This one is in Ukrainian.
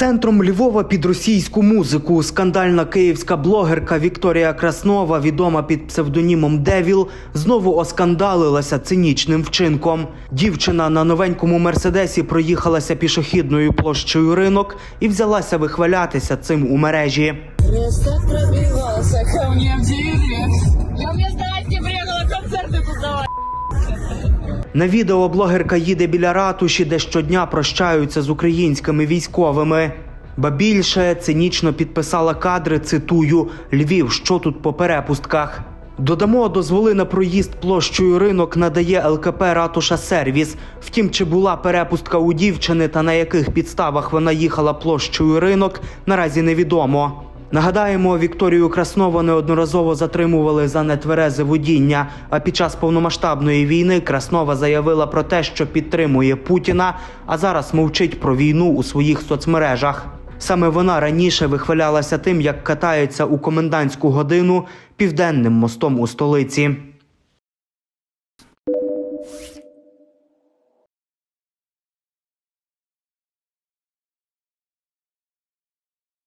Центром Львова під російську музику скандальна київська блогерка Вікторія Краснова, відома під псевдонімом Девіл, знову оскандалилася цинічним вчинком. Дівчина на новенькому мерседесі проїхалася пішохідною площею ринок і взялася вихвалятися цим у мережі. Просто пробивался ко мне в директ. На відео блогерка їде біля ратуші, де щодня прощаються з українськими військовими. Ба більше цинічно підписала кадри. Цитую: Львів, що тут по перепустках. Додамо, дозволи на проїзд площею ринок надає ЛКП Ратуша Сервіс. Втім, чи була перепустка у дівчини та на яких підставах вона їхала площею ринок, наразі невідомо. Нагадаємо, Вікторію Краснову неодноразово затримували за нетверезе водіння. А під час повномасштабної війни Краснова заявила про те, що підтримує Путіна, а зараз мовчить про війну у своїх соцмережах. Саме вона раніше вихвалялася тим, як катається у комендантську годину південним мостом у столиці.